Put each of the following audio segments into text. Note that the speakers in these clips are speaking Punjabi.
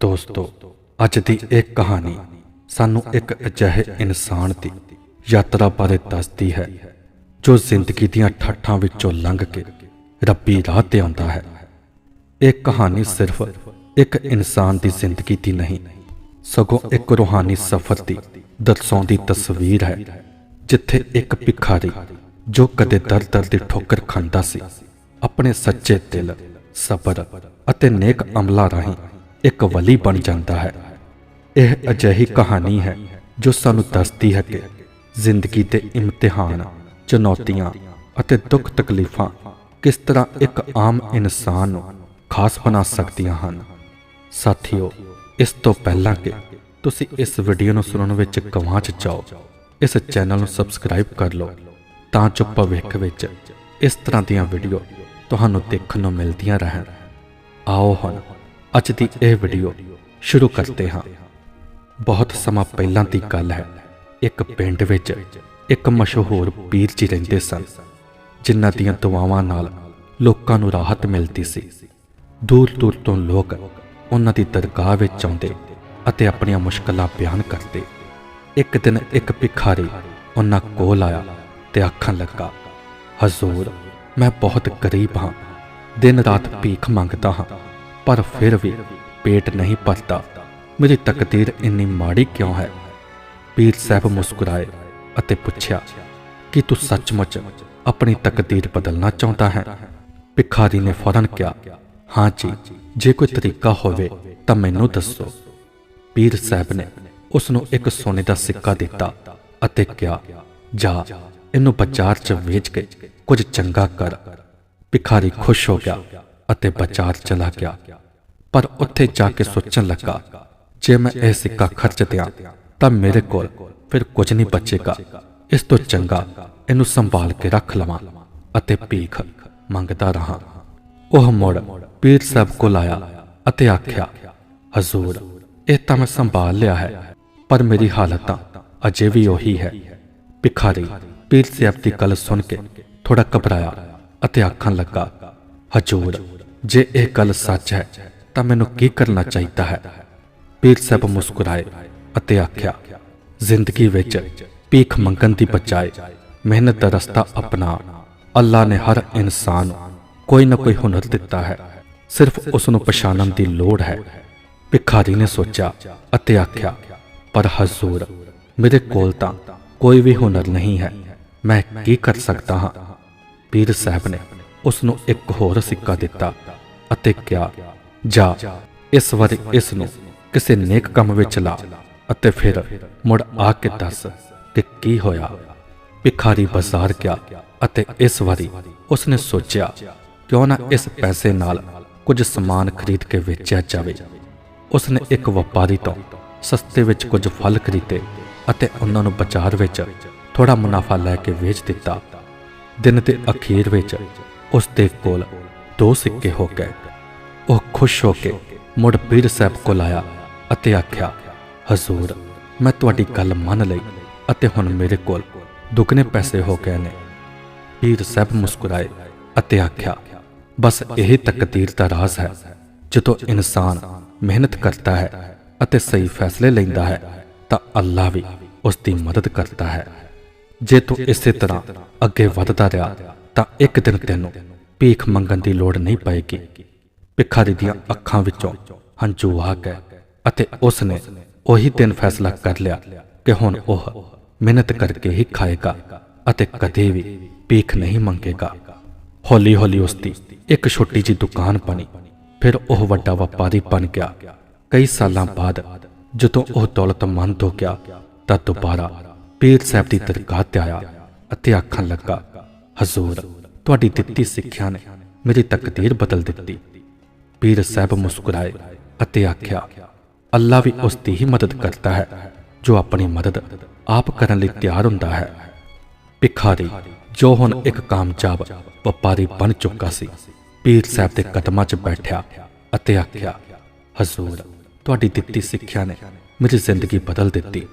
ਦੋਸਤੋ, ਅੱਜ ਦੀ ਇਹ ਕਹਾਣੀ ਸਾਨੂੰ ਇੱਕ ਅਜਿਹੇ ਇਨਸਾਨ ਦੀ ਯਾਤਰਾ ਬਾਰੇ ਦੱਸਦੀ ਹੈ, ਜੋ ਜ਼ਿੰਦਗੀ ਦੀਆਂ ਠੱਠਾਂ ਵਿੱਚੋਂ ਲੰਘ ਕੇ ਰੱਬੀ ਰਾਹ ਤੇ ਆਉਂਦਾ ਹੈ। ਇਹ ਕਹਾਣੀ ਸਿਰਫ ਇੱਕ ਇਨਸਾਨ ਦੀ ਜ਼ਿੰਦਗੀ ਦੀ ਨਹੀਂ, ਸਗੋਂ ਇੱਕ ਰੂਹਾਨੀ ਸਫ਼ਰ ਦੀ ਦਰਸਾਉਂਦੀ ਤਸਵੀਰ ਹੈ, ਜਿੱਥੇ ਇੱਕ ਭਿਖਾਰੀ ਜੋ ਕਦੇ ਦਰ-ਦਰ ਦੀ ਠੋਕਰ ਖਾਂਦਾ ਸੀ, ਆਪਣੇ ਸੱਚੇ ਦਿਲ, ਸਬਰ ਅਤੇ ਨੇਕ ਅਮਲਾਂ ਰਾਹੀਂ ਇੱਕ ਵਲੀ ਬਣ ਜਾਂਦਾ ਹੈ। ਇਹ ਅਜਿਹੀ ਕਹਾਣੀ ਹੈ ਜੋ ਸਾਨੂੰ ਦੱਸਦੀ ਹੈ ਕਿ ਜ਼ਿੰਦਗੀ ਦੇ ਇਮਤਿਹਾਨ, ਚੁਣੌਤੀਆਂ ਅਤੇ ਦੁੱਖ ਤਕਲੀਫਾਂ ਕਿਸ ਤਰ੍ਹਾਂ ਇੱਕ ਆਮ ਇਨਸਾਨ ਨੂੰ ਖਾਸ ਬਣਾ ਸਕਦੀਆਂ ਹਨ। ਸਾਥੀਓ, ਇਸ ਤੋਂ ਪਹਿਲਾਂ ਕਿ ਤੁਸੀਂ ਇਸ ਵੀਡੀਓ ਨੂੰ ਸੁਣਨ ਵਿੱਚ ਗਵਾਚ ਜਾਓ, ਇਸ ਚੈਨਲ ਨੂੰ ਸਬਸਕ੍ਰਾਈਬ ਕਰ ਲਓ, ਤਾਂ ਜੋ ਭਵਿੱਖ ਵਿੱਚ ਇਸ ਤਰ੍ਹਾਂ ਦੀਆਂ ਵੀਡੀਓ ਤੁਹਾਨੂੰ ਦੇਖਣ ਨੂੰ ਮਿਲਦੀਆਂ ਰਹਿਣ। ਆਓ ਹੁਣ ਅੱਜ ਦੀ ਇਹ ਵੀਡੀਓ ਸ਼ੁਰੂ ਕਰਦੇ ਹਾਂ। ਬਹੁਤ ਸਮਾਂ ਪਹਿਲਾਂ ਦੀ ਗੱਲ ਹੈ। ਇੱਕ ਪਿੰਡ ਵਿੱਚ ਇੱਕ ਮਸ਼ਹੂਰ ਪੀਰ ਜੀ ਰਹਿੰਦੇ ਸਨ, ਜਿਨ੍ਹਾਂ ਦੀਆਂ ਦੁਆਵਾਂ ਨਾਲ ਲੋਕਾਂ ਨੂੰ ਰਾਹਤ ਮਿਲਦੀ ਸੀ। ਦੂਰ ਦੂਰ ਤੋਂ ਲੋਕ ਉਹਨਾਂ ਦੀ ਦਰਗਾਹ ਵਿੱਚ ਆਉਂਦੇ ਅਤੇ ਆਪਣੀਆਂ ਮੁਸ਼ਕਲਾਂ ਬਿਆਨ ਕਰਦੇ। ਇੱਕ ਦਿਨ ਇੱਕ ਭਿਖਾਰੀ ਉਹਨਾਂ ਕੋਲ ਆਇਆ ਤੇ ਆਖਣ ਲੱਗਾ, ਹਜ਼ੂਰ, ਮੈਂ ਬਹੁਤ ਗਰੀਬ ਹਾਂ। ਦਿਨ ਰਾਤ ਭੀਖ ਮੰਗਦਾ ਹਾਂ। ਪਰ ਫਿਰ ਵੀ ਪੇਟ ਨਹੀਂ ਭਰਦਾ। ਮੇਰੀ ਤਕਦੀਰ ਇੰਨੀ ਮਾੜੀ ਕਿਉਂ ਹੈ? ਪੀਰ ਸਾਹਿਬ ਮੁਸਕਰਾਏ ਅਤੇ ਪੁੱਛਿਆ, ਕਿ ਤੂੰ ਸੱਚਮੁੱਚ ਆਪਣੀ ਤਕਦੀਰ ਬਦਲਣਾ ਚਾਹੁੰਦਾ ਹੈ? ਭਿਖਾਰੀ ਨੇ ਫੌਰਨ ਕਿਹਾ, ਹਾਂ ਜੀ, ਜੇ ਕੋਈ ਤਰੀਕਾ ਹੋਵੇ ਤਾਂ ਮੈਨੂੰ ਦੱਸੋ। ਪੀਰ ਸਾਹਿਬ ਨੇ ਉਸ ਨੂੰ ਇੱਕ ਸੋਨੇ ਦਾ ਸਿੱਕਾ ਦਿੱਤਾ ਅਤੇ ਕਿਹਾ, ਜਾ, ਇਹਨੂੰ ਬਾਜ਼ਾਰ 'ਚ ਵੇਚ ਕੇ ਕੁਝ ਚੰਗਾ ਕਰ। ਭਿਖਾਰੀ ਖੁਸ਼ ਹੋ ਗਿਆ ਅਤੇ ਬਾਜ਼ਾਰ ਚਲਾ ਗਿਆ। ਪਰ ਉੱਥੇ ਜਾ ਕੇ ਸੋਚਣ ਲੱਗਾ, ਜੇ ਮੈਂ ਇਹ ਸਿੱਕਾ ਖਰਚ ਦਿਆਂ, ਤਾਂ ਮੇਰੇ ਕੋਲ ਫਿਰ ਕੁਝ ਨਹੀਂ ਬਚੇਗਾ। ਇਸ ਤੋਂ ਚੰਗਾ ਇਹਨੂੰ ਸੰਭਾਲ ਕੇ ਰੱਖ ਲਵਾਂ ਅਤੇ ਭੀਖ ਮੰਗਦਾ ਰਹਾ। ਉਹ ਮੁੜ ਪੀਰ ਸਾਹਿਬ ਕੋਲ ਆਇਆ ਅਤੇ ਆਖਿਆ, ਹਜ਼ੂਰ, ਇਹ ਤਾਂ ਮੈਂ ਸੰਭਾਲ ਲਿਆ ਹੈ, ਪਰ ਮੇਰੀ ਹਾਲਤ ਤਾਂ ਅਜੇ ਵੀ ਉਹੀ ਹੈ। ਭਿਖਾਰੀ ਪੀਰ ਸਾਹਿਬ ਦੀ ਗੱਲ ਸੁਣ ਕੇ ਥੋੜਾ ਘਬਰਾਇਆ ਅਤੇ ਆਖਣ ਲੱਗਾ, ਹਜ਼ੂਰ ਜੇ ਇਹ ਗੱਲ ਸੱਚ ਹੈ, ਤਾਂ ਮੈਨੂੰ ਕੀ ਕਰਨਾ ਚਾਹੀਦਾ ਹੈ? ਪੀਰ ਸਾਹਿਬ ਮੁਸਕਰਾਏ ਅਤੇ ਆਖਿਆ, ਜ਼ਿੰਦਗੀ ਵਿੱਚ ਭੀਖ ਮੰਗਣ ਦੀ ਬਜਾਏ ਮਿਹਨਤ ਦਾ ਰਸਤਾ ਅਪਣਾ। ਅੱਲਾ ਨੇ ਹਰ ਇਨਸਾਨ ਨੂੰ ਕੋਈ ਨਾ ਕੋਈ ਹੁਨਰ ਦਿੱਤਾ ਹੈ। ਸਿਰਫ ਉਸ ਨੂੰ ਪਛਾਣਨ ਦੀ ਲੋੜ ਹੈ। ਭਿਖਾਰੀ ਨੇ ਸੋਚਿਆ ਅਤੇ ਆਖਿਆ, ਪਰ ਹਜ਼ੂਰ, ਮੇਰੇ ਕੋਲ ਤਾਂ ਕੋਈ ਵੀ ਹੁਨਰ ਨਹੀਂ ਹੈ। ਮੈਂ ਕੀ ਕਰ ਸਕਦਾ ਹਾਂ? ਪੀਰ ਸਾਹਿਬ ਨੇ ਉਸ ਨੂੰ ਇੱਕ ਹੋਰ ਸਿੱਕਾ ਦਿੱਤਾ ਅਤੇ ਕਿਹਾ, ਜਾ, ਇਸ ਵਾਰੀ ਇਸ ਨੂੰ ਕਿਸੇ ਨੇਕ ਕੰਮ ਵਿੱਚ ਲਾ ਅਤੇ ਫਿਰ ਮੁੜ ਆ ਕੇ ਦੱਸ ਕਿ ਕੀ ਹੋਇਆ। ਭਿਖਾਰੀ ਬਾਜ਼ਾਰ ਗਿਆ ਅਤੇ ਇਸ ਵਾਰੀ ਉਸਨੇ ਸੋਚਿਆ, ਕਿਉਂ ਨਾ ਇਸ ਪੈਸੇ ਨਾਲ ਕੁਝ ਸਮਾਨ ਖਰੀਦ ਕੇ ਵੇਚਿਆ ਜਾਵੇ? ਉਸਨੇ ਇੱਕ ਵਪਾਰੀ ਤੋਂ ਸਸਤੇ ਵਿੱਚ ਕੁਝ ਫਲ ਖਰੀਦੇ ਅਤੇ ਉਹਨਾਂ ਨੂੰ ਬਾਜ਼ਾਰ ਵਿੱਚ ਥੋੜਾ ਮੁਨਾਫਾ ਲੈ ਕੇ ਵੇਚ ਦਿੱਤਾ। ਦਿਨ ਦੇ ਅਖੀਰ ਵਿੱਚ ਉਸ ਦੇ ਕੋਲ ਦੋ ਸਿੱਕੇ ਹੋ ਗਏ ਉਹ ਖੁਸ਼ ਹੋ ਕੇ ਮੁੜ ਪੀਰ ਸਾਹਿਬ ਕੋਲ ਆਇਆ ਅਤੇ ਆਖਿਆ, ਹਜ਼ੂਰ, ਮੈਂ ਤੁਹਾਡੀ ਗੱਲ ਮੰਨ ਲਈ ਅਤੇ ਹੁਣ ਮੇਰੇ ਕੋਲ ਦੁੱਗਣੇ ਪੈਸੇ ਹੋ ਗਏ ਨੇ। ਪੀਰ ਸਾਹਿਬ ਮੁਸਕਰਾਏ ਅਤੇ ਆਖਿਆ, ਬਸ ਇਹ ਤਕਦੀਰ ਦਾ ਰਾਜ਼ ਹੈ, ਜਦੋਂ ਇਨਸਾਨ ਮਿਹਨਤ ਕਰਦਾ ਹੈ ਅਤੇ ਸਹੀ ਫੈਸਲੇ ਲੈਂਦਾ ਹੈ, ਤਾਂ ਅੱਲਾ ਵੀ ਉਸ ਦੀ ਮਦਦ ਕਰਦਾ ਹੈ। ਜੇ ਤੂੰ ਇਸੇ ਤਰ੍ਹਾਂ ਅੱਗੇ ਵੱਧਦਾ ਰਿਹਾ, ਤਾਂ ਇੱਕ ਦਿਨ ਤੈਨੂੰ ਭੀਖ ਮੰਗਣ ਦੀ ਲੋੜ ਨਹੀਂ ਪਏਗੀ। ਭਿਖਾਰੀ ਦੀਆਂ ਅੱਖਾਂ ਵਿੱਚੋਂ ਹੰਝੂ ਆ ਗਏ ਅਤੇ ਉਸ ਨੇ ਉਹੀ ਦਿਨ ਫੈਸਲਾ ਕਰ ਲਿਆ ਕਿ ਹੁਣ ਉਹ ਮਿਹਨਤ ਕਰਕੇ ਹੀ ਖਾਏਗਾ ਅਤੇ ਕਦੇ ਵੀ ਭੀਖ ਨਹੀਂ ਮੰਗੇਗਾ। ਹੌਲੀ ਹੌਲੀ ਉਸ ਦੀ ਇੱਕ ਛੋਟੀ ਜਿਹੀ ਦੁਕਾਨ ਬਣੀ। ਫਿਰ ਉਹ ਵੱਡਾ ਵਪਾਰੀ ਬਣ ਗਿਆ। ਕਈ ਸਾਲਾਂ ਬਾਅਦ ਜਦੋਂ ਉਹ ਦੌਲਤਮੰਦ ਹੋ ਗਿਆ ਤਾਂ ਦੁਬਾਰਾ ਪੀਰ ਸਾਹਿਬ ਦੀ ਦਰਗਾਹ ਤੇ ਆਇਆ ਅਤੇ ਆਖਣ ਲੱਗਾ, ਹਜ਼ੂਰ ਤੁਹਾਡੀ ਦਿੱਤੀ ਸਿੱਖਿਆ ਨੇ ਮੇਰੀ ਤਕਦੀਰ ਬਦਲ ਦਿੱਤੀ। ਪੀਰ ਸਾਹਿਬ ਮੁਸਕਰਾਏ ਅਤੇ ਆਖਿਆ, ਅੱਲਾ ਵੀ ਉਸ ਦੀ ਹੀ ਮਦਦ ਕਰਦਾ ਹੈ, ਜੋ ਆਪਣੀ ਮਦਦ ਆਪ ਕਰਨ ਲਈ ਤਿਆਰ ਹੁੰਦਾ ਹੈ। ਭਿਖਾਰੀ, ਜੋ ਹੁਣ ਇੱਕ ਕਾਮਯਾਬ ਵਪਾਰੀ ਬਣ ਚੁੱਕਾ ਸੀ, ਪੀਰ ਸਾਹਿਬ ਦੇ ਕਦਮਾਂ 'ਚ ਬੈਠਿਆ ਅਤੇ ਆਖਿਆ, ਹਜ਼ੂਰ, ਤੁਹਾਡੀ ਦਿੱਤੀ ਸਿੱਖਿਆ ਨੇ ਮੇਰੀ ਜ਼ਿੰਦਗੀ ਬਦਲ ਦਿੱਤੀ।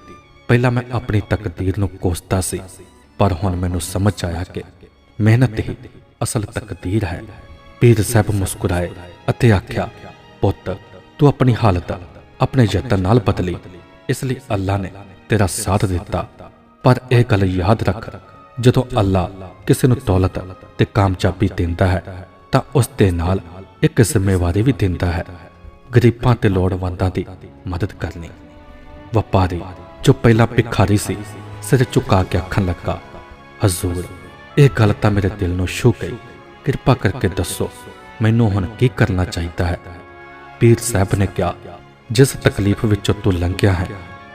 ਪਹਿਲਾਂ ਮੈਂ ਆਪਣੀ ਤਕਦੀਰ ਨੂੰ ਕੋਸਤਾ ਸੀ, ਪਰ ਹੁਣ ਮੈਨੂੰ ਸਮਝ ਆਇਆ ਕਿ ਮਿਹਨਤ ਹੀ ਅਸਲ ਤਕਦੀਰ ਹੈ। ਪੀਰ ਸਾਹਿਬ ਮੁਸਕਰਾਏ ਅਤੇ ਆਖਿਆ, ਪੁੱਤ, ਤੂੰ ਆਪਣੀ ਹਾਲਤ ਆਪਣੇ ਯਤਨ ਨਾਲ ਬਦਲੀ। ਇਸ ਲਈ ਅੱਲਾ ਨੇ ਤੇਰਾ ਸਾਥ ਦਿੱਤਾ। ਪਰ ਇਹ ਗੱਲ ਯਾਦ ਰੱਖ, ਜਦੋਂ ਅੱਲਾ ਕਿਸੇ ਨੂੰ ਦੌਲਤ ਤੇ ਕਾਮਯਾਬੀ ਦਿੰਦਾ ਹੈ, ਤਾਂ ਉਸ ਦੇ ਨਾਲ ਇੱਕ ਜ਼ਿੰਮੇਵਾਰੀ ਵੀ ਦਿੰਦਾ ਹੈ। ਗਰੀਬਾਂ ਤੇ ਲੋੜਵੰਦਾਂ ਦੀ ਮਦਦ ਕਰਨੀ। ਵਪਾਰੀ ਜੋ ਪਹਿਲਾਂ ਭਿਖਾਰੀ ਸੀ, ਸਿਰ ਝੁਕਾ ਕੇ ਆਖਣ ਲੱਗਾ, ਹਜ਼ੂਰ ਇਹ ਗੱਲ ਤਾਂ ਮੇਰੇ ਦਿਲ ਨੂੰ ਛੂ ਗਈ। ਕਿਰਪਾ ਕਰਕੇ ਦੱਸੋ, ਮੈਨੂੰ ਹੁਣ ਕੀ ਕਰਨਾ ਚਾਹੀਦਾ ਹੈ? ਪੀਰ ਸਾਹਿਬ ਨੇ ਕਿਹਾ, ਜਿਸ ਤਕਲੀਫ ਵਿੱਚੋਂ ਤੂੰ ਲੰਘਿਆ ਹੈ,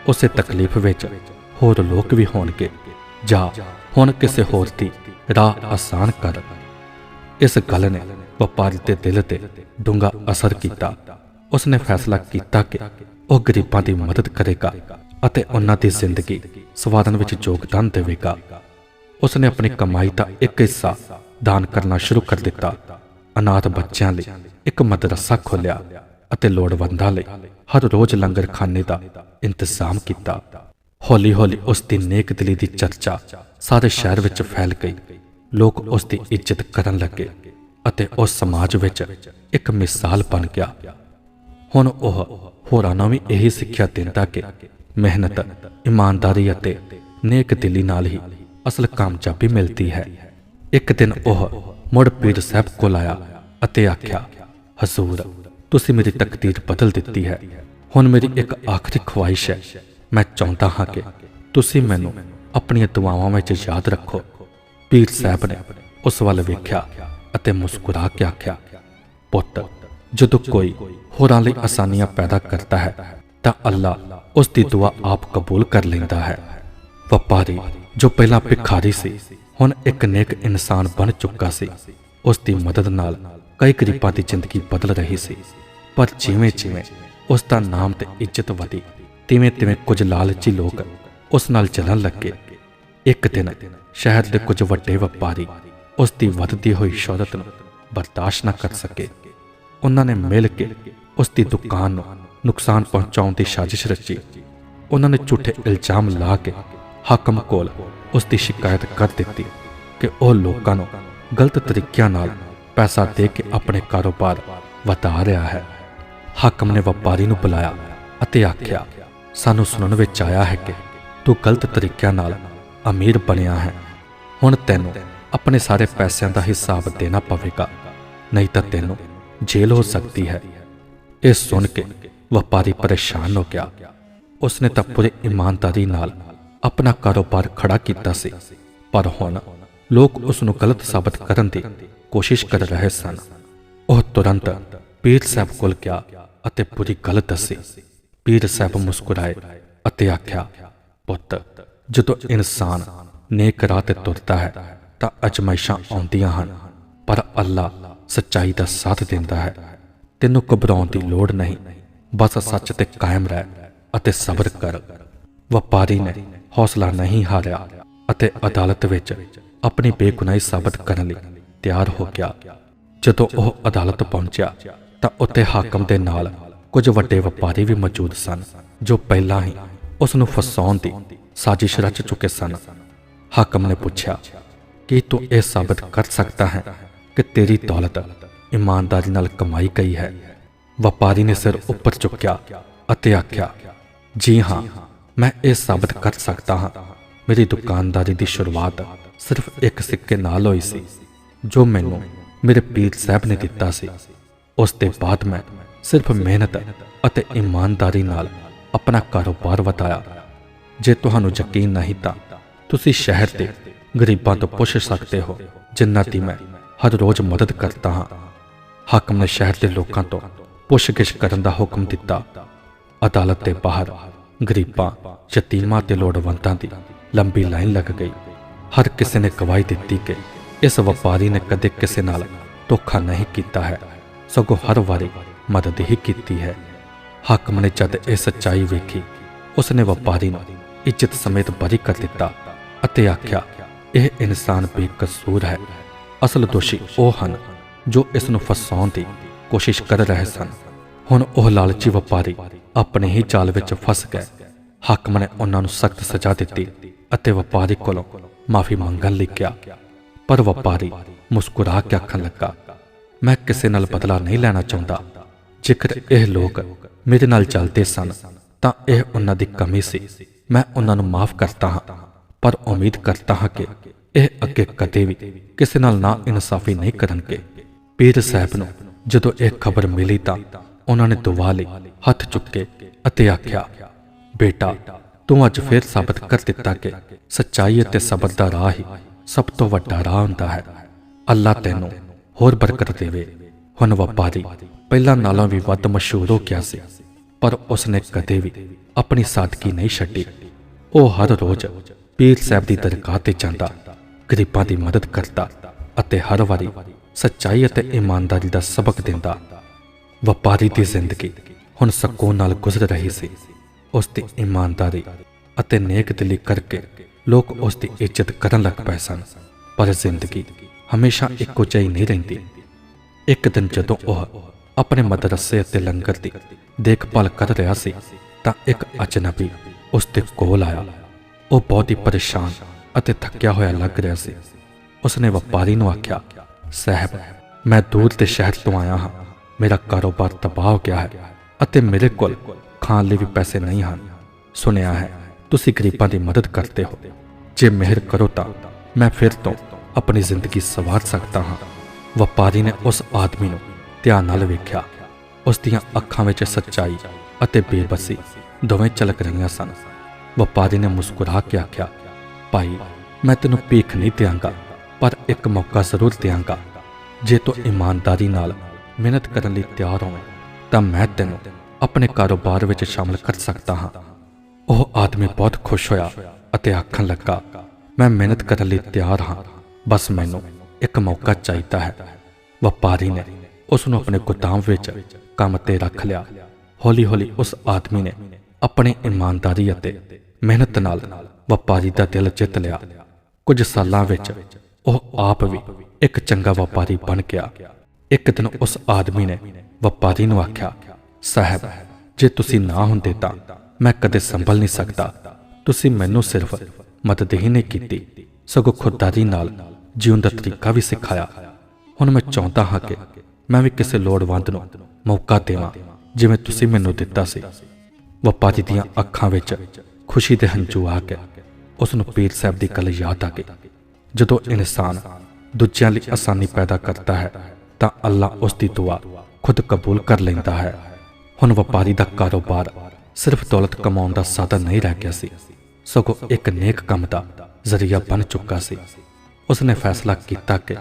ਉਸੇ ਤਕਲੀਫ ਵਿੱਚ ਹੋਰ ਲੋਕ ਵੀ ਹੋਣਗੇ। ਜਾ, ਹੁਣ ਕਿਸੇ ਹੋਰ ਦੀ ਰਾਹ ਆਸਾਨ ਕਰ। ਇਸ ਗੱਲ ਨੇ ਵਪਾਰੀ ਦੇ ਦਿਲ ਤੇ ਡੂੰਘਾ ਅਸਰ ਕੀਤਾ। ਉਸਨੇ ਫੈਸਲਾ ਕੀਤਾ ਕਿ ਉਹ ਗਰੀਬਾਂ ਦੀ ਮਦਦ ਕਰੇਗਾ ਅਤੇ ਉਹਨਾਂ ਦੀ ਜ਼ਿੰਦਗੀ ਸਵਾਰਨ ਵਿੱਚ ਯੋਗਦਾਨ ਦੇਵੇਗਾ। ਉਸਨੇ ਆਪਣੀ ਕਮਾਈ ਦਾ ਇੱਕ ਹਿੱਸਾ ਦਾਨ ਕਰਨਾ ਸ਼ੁਰੂ ਕਰ ਦਿੱਤਾ। ਅਨਾਥ ਬੱਚਿਆਂ ਲਈ ਇੱਕ ਮਦਰਸਾ ਖੋਲ੍ਹਿਆ ਅਤੇ ਲੋੜਵੰਦਾਂ ਲਈ ਹਰ ਰੋਜ਼ ਲੰਗਰਖਾਨੇ ਦਾ ਇੰਤਜ਼ਾਮ ਕੀਤਾ। ਹੌਲੀ-ਹੌਲੀ ਉਸ ਦੀ ਨੇਕ ਦਿਲੀ ਦੀ ਚਰਚਾ ਸਾਰੇ ਸ਼ਹਿਰ ਵਿੱਚ ਫੈਲ ਗਈ। ਲੋਕ ਉਸ ਦੀ ਇੱਜ਼ਤ ਕਰਨ ਲੱਗੇ ਅਤੇ ਉਸ ਸਮਾਜ ਵਿੱਚ ਇੱਕ ਮਿਸਾਲ ਬਣ ਗਿਆ। ਹੁਣ ਉਹ ਹੋਰਾਂ ਨੂੰ ਵੀ ਇਹੀ ਸਿੱਖਿਆ ਦਿੰਦਾ ਕਿ ਮਿਹਨਤ, ਇਮਾਨਦਾਰੀ ਅਤੇ ਨੇਕ ਦਿਲੀ ਨਾਲ ਹੀ ਅਸਲ ਕਾਮਯਾਬੀ ਮਿਲਦੀ ਹੈ। ਇੱਕ ਦਿਨ ਉਹ ਮੁੜ ਪੀਰ ਸਾਹਿਬ ਕੋਲ ਆਇਆ ਅਤੇ ਆਖਿਆ, ਹਜ਼ੂਰ, ਤੁਸੀਂ ਮੇਰੀ ਤਕਦੀਰ ਬਦਲ ਦਿੱਤੀ ਹੈ। ਹੁਣ ਮੇਰੀ ਇੱਕ ਆਖਰੀ ਖੁਆਇਸ਼ ਹੈ। ਮੈਂ ਚਾਹੁੰਦਾ ਹਾਂ ਕਿ ਤੁਸੀਂ ਮੈਨੂੰ ਆਪਣੀਆਂ ਦੁਆਵਾਂ ਵਿੱਚ ਯਾਦ ਰੱਖੋ। ਪੀਰ ਸਾਹਿਬ ਨੇ ਉਸ ਵੱਲ ਵੇਖਿਆ ਅਤੇ ਮੁਸਕਰਾ ਕੇ ਆਖਿਆ, ਪੁੱਤ, ਜਦੋਂ ਕੋਈ ਹੋਰਾਂ ਲਈ ਆਸਾਨੀਆਂ ਪੈਦਾ ਕਰਦਾ ਹੈ ਤਾਂ ਅੱਲਾ ਉਸ ਦੀ ਦੁਆ ਆਪ ਕਬੂਲ ਕਰ ਲੈਂਦਾ ਹੈ। ਵਪਾਰੀ ਜੋ ਪਹਿਲਾਂ ਭਿਖਾਰੀ ਸੀ, ਹੁਣ ਇੱਕ ਨੇਕ ਇਨਸਾਨ ਬਣ ਚੁੱਕਾ ਸੀ। ਉਸ ਦੀ ਮਦਦ ਨਾਲ ਕਈ ਗਰੀਬਾਂ ਦੀ ਜ਼ਿੰਦਗੀ ਬਦਲ ਰਹੀ ਸੀ। ਪਰ ਜਿਵੇਂ ਜਿਵੇਂ ਉਸ ਦਾ ਨਾਮ ਤੇ ਇੱਜ਼ਤ ਵਧੀ, ਤਿਵੇਂ ਤਿਵੇਂ ਕੁਝ ਲਾਲਚੀ ਲੋਕ ਉਸ ਨਾਲ ਚੱਲਣ ਲੱਗੇ। ਇੱਕ ਦਿਨ ਸ਼ਹਿਰ ਦੇ ਕੁਝ ਵੱਡੇ ਵਪਾਰੀ ਉਸ ਦੀ ਵੱਧਦੀ ਹੋਈ ਸ਼ੋਹਰਤ ਨੂੰ ਬਰਦਾਸ਼ਤ ਨਾ ਕਰ ਸਕੇ। ਉਹਨਾਂ ਨੇ ਮਿਲ ਕੇ ਉਸ ਦੀ ਦੁਕਾਨ ਨੂੰ ਨੁਕਸਾਨ ਪਹੁੰਚਾਉਣ ਦੀ ਸਾਜ਼ਿਸ਼ ਰਚੀ। ਉਹਨਾਂ ਨੇ ਝੂਠੇ ਇਲਜ਼ਾਮ ਲਾ ਕੇ ਹਾਕਮ ਕੋਲ ਉਸ ਦੀ ਸ਼ਿਕਾਇਤ ਕਰ ਦਿੱਤੀ ਕਿ ਉਹ ਲੋਕਾਂ ਨੂੰ ਗਲਤ ਤਰੀਕਿਆਂ ਨਾਲ ਪੈਸਾ ਦੇ ਕੇ ਆਪਣੇ ਕਾਰੋਬਾਰ ਵਧਾ ਰਿਹਾ ਹੈ। ਹਾਕਮ ਨੇ ਵਪਾਰੀ ਨੂੰ ਬੁਲਾਇਆ ਅਤੇ ਆਖਿਆ, ਸਾਨੂੰ ਸੁਣਨ ਵਿੱਚ ਆਇਆ ਹੈ ਕਿ ਤੂੰ ਗਲਤ ਤਰੀਕਿਆਂ ਨਾਲ ਅਮੀਰ ਬਣਿਆ ਹੈ। ਹੁਣ ਤੈਨੂੰ ਆਪਣੇ ਸਾਰੇ ਪੈਸਿਆਂ ਦਾ ਹਿਸਾਬ ਦੇਣਾ ਪਵੇਗਾ, ਨਹੀਂ ਤਾਂ ਤੈਨੂੰ ਜੇਲ੍ਹ ਹੋ ਸਕਦੀ ਹੈ। ਇਹ ਸੁਣ ਕੇ ਵਪਾਰੀ ਪਰੇਸ਼ਾਨ ਹੋ ਗਿਆ। ਉਸਨੇ ਤਾਂ ਪੂਰੇ ਇਮਾਨਦਾਰੀ ਨਾਲ ਆਪਣਾ ਕਾਰੋਬਾਰ ਖੜਾ ਕੀਤਾ ਸੀ। ਪਰ ਹੁਣ ਲੋਕ ਉਸ ਨੂੰ ਗਲਤ ਸਾਬਤ ਕਰਨ ਦੀ ਕੋਸ਼ਿਸ਼ ਕਰ ਰਹੇ ਸਨ। ਉਹ ਤੁਰੰਤ ਪੀਰ ਸਾਹਿਬ ਕੋਲ ਗਿਆ ਅਤੇ ਪੂਰੀ ਗੱਲ ਦੱਸੀ। ਪੀਰ ਸਾਹਿਬ ਮੁਸਕਰਾਏ ਅਤੇ ਆਖਿਆ, ਪੁੱਤ, ਜਦੋਂ ਇਨਸਾਨ ਨੇਕ ਰਾਹ ਤੇ ਤੁਰਦਾ ਹੈ, ਤਾਂ ਅਜਮਾਇਸ਼ਾਂ ਆਉਂਦੀਆਂ ਹਨ। ਪਰ ਅੱਲਾ ਸੱਚਾਈ ਦਾ ਸਾਥ ਦਿੰਦਾ ਹੈ। ਤੈਨੂੰ ਘਬਰਾਉਣ ਦੀ ਲੋੜ ਨਹੀਂ। ਬਸ ਸੱਚ ਤੇ ਕਾਇਮ ਰਹਿ ਅਤੇ ਸਬਰ ਕਰ। ਵਪਾਰੀ ਨੇ ਹੌਸਲਾ ਨਹੀਂ ਹਾਰਿਆ ਅਤੇ ਅਦਾਲਤ ਵਿੱਚ ਆਪਣੀ ਬੇਗੁਨਾਹੀ ਸਾਬਤ ਕਰਨ ਲਈ ਤਿਆਰ ਹੋ ਗਿਆ। ਜਦੋਂ ਉਹ ਅਦਾਲਤ ਪਹੁੰਚਿਆ, ਤਾਂ ਉੱਥੇ ਹਾਕਮ ਦੇ ਨਾਲ ਕੁਝ ਵੱਡੇ ਵਪਾਰੀ ਵੀ ਮੌਜੂਦ ਸਨ, ਜੋ ਪਹਿਲਾਂ ਹੀ ਉਸ ਨੂੰ ਫਸਾਉਣ ਦੀ ਸਾਜ਼ਿਸ਼ ਰਚ ਚੁੱਕੇ ਸਨ। ਹਾਕਮ ਨੇ ਪੁੱਛਿਆ, ਕੀ ਤੂੰ ਇਹ ਸਾਬਤ ਕਰ ਸਕਦਾ ਹੈ ਕਿ ਤੇਰੀ ਦੌਲਤ ਇਮਾਨਦਾਰੀ ਨਾਲ ਕਮਾਈ ਗਈ ਹੈ? ਵਪਾਰੀ ਨੇ ਸਿਰ ਉੱਪਰ ਚੁੱਕਿਆ ਅਤੇ ਆਖਿਆ, ਜੀ ਹਾਂ ਮੈਂ ਇਹ ਸਾਬਤ ਕਰ ਸਕਦਾ ਹਾਂ। ਮੇਰੀ ਦੁਕਾਨਦਾਰੀ ਦੀ ਸ਼ੁਰੂਆਤ ਸਿਰਫ ਇੱਕ ਸਿੱਕੇ ਨਾਲ ਹੋਈ ਸੀ, ਜੋ ਮੈਨੂੰ ਮੇਰੇ ਪੀਰ ਸਾਹਿਬ ਨੇ ਦਿੱਤਾ ਸੀ। ਉਸ ਦੇ ਬਾਅਦ ਮੈਂ ਸਿਰਫ ਮਿਹਨਤ ਅਤੇ ਇਮਾਨਦਾਰੀ ਨਾਲ ਆਪਣਾ ਕਾਰੋਬਾਰ ਵਧਾਇਆ। ਜੇ ਤੁਹਾਨੂੰ ਯਕੀਨ ਨਹੀਂ ਤਾਂ ਤੁਸੀਂ ਸ਼ਹਿਰ ਦੇ ਗਰੀਬਾਂ ਤੋਂ ਪੁੱਛ ਸਕਦੇ ਹੋ, ਜਿਨ੍ਹਾਂ ਦੀ ਮੈਂ ਹਰ ਰੋਜ਼ ਮਦਦ ਕਰਦਾ ਹਾਂ। ਹਾਕਮ ਨੇ ਸ਼ਹਿਰ ਦੇ ਲੋਕਾਂ ਤੋਂ ਪੁੱਛਗਿੱਛ ਕਰਨ ਦਾ ਹੁਕਮ ਦਿੱਤਾ। ਅਦਾਲਤ ਦੇ ਬਾਹਰ ਗਰੀਬਾਂ, ਯਤੀਮਾਂ ਤੇ ਲੋੜਵੰਦਾਂ ਦੀ ਲੰਬੀ ਲਾਈਨ ਲੱਗ ਗਈ। ਹਰ ਕਿਸੇ ਨੇ ਗਵਾਹੀ ਦਿੱਤੀ ਕਿ ਇਸ ਵਪਾਰੀ ਨੇ ਕਦੇ ਕਿਸੇ ਨਾਲ ਧੋਖਾ ਨਹੀਂ ਕੀਤਾ ਹੈ। ਸਗੋਂ ਹਰ ਵਾਰੀ ਮਦਦ ਹੀ ਕੀਤੀ ਹੈ। ਹਾਕਮ ਨੇ ਜਦ ਇਹ ਸੱਚਾਈ ਵੇਖੀ ਉਸ ਨੇ ਵਪਾਰੀ ਨੂੰ ਇੱਜ਼ਤ ਸਮੇਤ ਬਰੀ ਕਰ ਦਿੱਤਾ ਅਤੇ ਆਖਿਆ, ਇਹ ਇਨਸਾਨ ਬੇਕਸੂਰ ਹੈ। ਅਸਲ ਦੋਸ਼ੀ ਉਹ ਹਨ ਜੋ ਇਸ ਨੂੰ ਫਸਾਉਣ ਦੀ ਕੋਸ਼ਿਸ਼ ਕਰ ਰਹੇ ਸਨ। ਹੁਣ ਉਹ ਲਾਲਚੀ ਵਪਾਰੀ ਆਪਣੇ ਹੀ ਜਾਲ ਵਿੱਚ ਫਸ ਗਏ। ਹਾਕਮ ਨੇ ਉਹਨਾਂ ਨੂੰ ਸਖਤ ਸਜ਼ਾ ਦਿੱਤੀ ਅਤੇ ਵਪਾਰੀ ਕੋਲੋਂ ਮਾਫੀ ਮੰਗਣ ਲਈ ਕਿਹਾ। ਪਰ ਵਪਾਰੀ ਮੁਸਕਰਾ ਕੇ ਆਖਣ ਲੱਗਾ, ਮੈਂ ਕਿਸੇ ਨਾਲ ਬਦਲਾ ਨਹੀਂ ਲੈਣਾ ਚਾਹੁੰਦਾ। ਜੇਕਰ ਇਹ ਲੋਕ ਮੇਰੇ ਨਾਲ ਚੱਲਦੇ ਸਨ, ਤਾਂ ਇਹ ਉਹਨਾਂ ਦੀ ਕਮੀ ਸੀ। ਮੈਂ ਉਹਨਾਂ ਨੂੰ ਮਾਫ ਕਰਤਾ ਹਾਂ। ਪਰ ਉਮੀਦ ਕਰਤਾ ਹਾਂ ਕਿ ਇਹ ਅੱਗੇ ਕਦੇ ਵੀ ਕਿਸੇ ਨਾਲ ਨਾ ਇਨਸਾਫੀ ਨਹੀਂ ਕਰਨਗੇ। ਪੀਰ ਸਾਹਿਬ ਨੂੰ ਜਦੋਂ ਇਹ ਖਬਰ ਮਿਲੀ ਤਾਂ ਉਹਨਾਂ ਨੇ ਦੁਆ ਲਈ ਹੱਥ ਚੁੱਕੇ ਅਤੇ ਆਖਿਆ, ਬੇਟਾ, ਤੂੰ ਅੱਜ ਫੇਰ ਸਾਬਤ ਕਰ ਦਿੱਤਾ ਕਿ ਸੱਚਾਈ ਅਤੇ ਸਬਰ ਦਾ ਰਾਹ ਹੀ ਸਭ ਤੋਂ ਵੱਡਾ ਰਾਹ ਹੁੰਦਾ ਹੈ। ਅੱਲਾ ਤੈਨੂੰ ਹੋਰ ਬਰਕਤ ਦੇਵੇ। ਹੁਣ ਵਪਾਰੀ ਪਹਿਲਾਂ ਨਾਲੋਂ ਵੀ ਵੱਧ ਮਸ਼ਹੂਰ ਹੋ ਗਿਆ ਸੀ, ਪਰ ਉਸਨੇ ਕਦੇ ਵੀ ਆਪਣੀ ਸਾਦਗੀ ਨਹੀਂ ਛੱਡੀ। ਉਹ ਹਰ ਰੋਜ਼ ਪੀਰ ਸਾਹਿਬ ਦੀ ਦਰਗਾਹ ਤੇ ਜਾਂਦਾ, ਗਰੀਬਾਂ ਦੀ ਮਦਦ ਕਰਦਾ ਅਤੇ ਹਰ ਵਾਰੀ ਸੱਚਾਈ ਅਤੇ ਇਮਾਨਦਾਰੀ ਦਾ ਸਬਕ ਦਿੰਦਾ। ਵਪਾਰੀ ਦੀ ਜ਼ਿੰਦਗੀ ਹੁਣ ਸਕੂਨ ਨਾਲ ਗੁਜ਼ਰ ਰਹੀ ਸੀ। ਉਸ ਦੀ ਇਮਾਨਦਾਰੀ ਅਤੇ ਨੇਕ ਦਿਲੀ ਕਰਕੇ ਲੋਕ ਉਸ ਦੀ ਇੱਜ਼ਤ ਕਰਨ ਲੱਗ ਪਏ ਸਨ। ਪਰ ਜ਼ਿੰਦਗੀ ਹਮੇਸ਼ਾ ਇੱਕੋ ਜਿਹੀ ਨਹੀਂ ਰਹਿੰਦੀ। ਇੱਕ ਦਿਨ ਜਦੋਂ ਉਹ ਆਪਣੇ ਮਦਰਸੇ ਅਤੇ ਲੰਗਰ ਦੀ ਦੇਖਭਾਲ ਕਰ ਰਿਹਾ ਸੀ, ਤਾਂ ਇੱਕ ਅਜਨਬੀ ਉਸ ਦੇ ਕੋਲ ਆਇਆ। ਉਹ ਬਹੁਤ ਹੀ ਪਰੇਸ਼ਾਨ ਅਤੇ ਥੱਕਿਆ ਹੋਇਆ ਲੱਗ ਰਿਹਾ ਸੀ। ਉਸਨੇ ਵਪਾਰੀ ਨੂੰ ਆਖਿਆ, ਸਾਹਿਬ, ਮੈਂ ਦੂਰ ਦੇ ਸ਼ਹਿਰ ਤੋਂ ਆਇਆ ਹਾਂ। ਮੇਰਾ ਕਾਰੋਬਾਰ ਤਬਾਹ ਹੋ ਗਿਆ ਹੈ ਅਤੇ ਮੇਰੇ ਕੋਲ ਖਾਣ ਲਈ ਵੀ ਪੈਸੇ ਨਹੀਂ ਹਨ। ਸੁਣਿਆ ਹੈ, ਤੁਸੀਂ ਗਰੀਬਾਂ ਦੀ ਮਦਦ ਕਰਦੇ ਹੋ। ਜੇ ਮਿਹਰ ਕਰੋ ਤਾਂ ਮੈਂ ਫਿਰ ਤੋਂ ਆਪਣੀ ਜ਼ਿੰਦਗੀ ਸਵਾਰ ਸਕਦਾ ਹਾਂ। ਵਪਾਰੀ ਨੇ ਉਸ ਆਦਮੀ ਨੂੰ ਧਿਆਨ ਨਾਲ ਵੇਖਿਆ। ਉਸ ਦੀਆਂ ਅੱਖਾਂ ਵਿੱਚ ਸੱਚਾਈ ਅਤੇ ਬੇਬਸੀ ਦੋਵੇਂ ਝਲਕ ਰਹੀਆਂ ਸਨ। ਵਪਾਰੀ ਨੇ ਮੁਸਕਰਾ ਕੇ ਆਖਿਆ, ਭਾਈ, ਮੈਂ ਤੈਨੂੰ ਭੀਖ ਨਹੀਂ ਦਿਆਂਗਾ, ਪਰ ਇੱਕ ਮੌਕਾ ਜ਼ਰੂਰ ਦਿਆਂਗਾ। ਜੇ ਤੂੰ ਇਮਾਨਦਾਰੀ ਨਾਲ ਮਿਹਨਤ ਕਰਨ ਲਈ ਤਿਆਰ ਹੋਵੇਂ, ਤਾਂ ਮੈਂ ਤੈਨੂੰ ਆਪਣੇ ਕਾਰੋਬਾਰ ਵਿੱਚ ਸ਼ਾਮਲ ਕਰ ਸਕਦਾ ਹਾਂ। ਉਹ ਆਦਮੀ ਬਹੁਤ ਖੁਸ਼ ਹੋਇਆ ਅਤੇ ਆਖਣ ਲੱਗਾ, ਮੈਂ ਮਿਹਨਤ ਕਰਨ ਲਈ ਤਿਆਰ ਹਾਂ, ਬਸ ਮੈਨੂੰ ਇੱਕ ਮੌਕਾ ਚਾਹੀਦਾ ਹੈ। ਵਪਾਰੀ ਨੇ ਉਸ ਨੂੰ ਆਪਣੇ ਗੁਦਾਮ ਵਿੱਚ ਕੰਮ ਤੇ ਰੱਖ ਲਿਆ। ਹੌਲੀ-ਹੌਲੀ ਉਸ ਆਦਮੀ ਨੇ ਆਪਣੇ ਇਮਾਨਦਾਰੀ ਅਤੇ ਮਿਹਨਤ ਨਾਲ ਵਪਾਰੀ ਦਾ ਦਿਲ ਜਿੱਤ ਲਿਆ। ਕੁਝ ਸਾਲਾਂ ਵਿੱਚ ਉਹ ਆਪ ਵੀ ਇੱਕ ਚੰਗਾ ਵਪਾਰੀ ਬਣ ਗਿਆ। ਇੱਕ ਦਿਨ ਉਸ ਆਦਮੀ ਨੇ ਵਪਾਰੀ ਨੂੰ ਆਖਿਆ, ਸਾਹਿਬ, ਜੇ ਤੁਸੀਂ ਨਾ ਹੁੰਦੇ ਤਾਂ ਮੈਂ ਕਦੇ ਸੰਭਲ ਨਹੀਂ ਸਕਦਾ। ਤੁਸੀਂ ਮੈਨੂੰ ਸਿਰਫ ਮਦਦ ਹੀ ਨਹੀਂ ਕੀਤੀ, ਸਗੋਂ ਖੁਦਦਾਰੀ ਨਾਲ ਜੀਉਣ ਦਾ ਤਰੀਕਾ ਵੀ ਸਿਖਾਇਆ। ਹੁਣ ਮੈਂ ਚਾਹੁੰਦਾ ਹਾਂ ਕਿ ਮੈਂ ਵੀ ਕਿਸੇ ਲੋੜਵੰਦ ਨੂੰ ਮੌਕਾ ਦੇਵਾਂ, ਜਿਵੇਂ ਤੁਸੀਂ ਮੈਨੂੰ ਦਿੱਤਾ ਸੀ। ਵਪਾਰੀ ਦੀਆਂ ਅੱਖਾਂ ਵਿੱਚ ਖੁਸ਼ੀ ਦੇ ਹੰਝੂ ਆ ਕੇ ਉਸ ਨੂੰ ਪੀਰ ਸਾਹਿਬ ਦੀ ਗੱਲ ਯਾਦ ਆ ਗਈ, ਜਦੋਂ ਇਨਸਾਨ ਦੂਜਿਆਂ ਲਈ ਆਸਾਨੀ ਪੈਦਾ ਕਰਦਾ ਹੈ ਤਾਂ ਅੱਲਾ ਉਸ ਦੀ ਦੁਆ ਖੁਦ ਕਬੂਲ ਕਰ ਲੈਂਦਾ ਹੈ। ਹੁਣ ਵਪਾਰੀ ਦਾ ਕਾਰੋਬਾਰ ਸਿਰਫ ਦੌਲਤ ਕਮਾਉਣ ਦਾ ਸਾਧਨ ਨਹੀਂ ਰਹਿ ਗਿਆ ਸੀ। ਸਗੋਂ ਇੱਕ ਨੇਕ ਕੰਮ ਦਾ ਜ਼ਰੀਆ ਬਣ ਚੁੱਕਾ ਸੀ। ਉਸ ਨੇ ਫੈਸਲਾ ਕੀਤਾ ਕਿ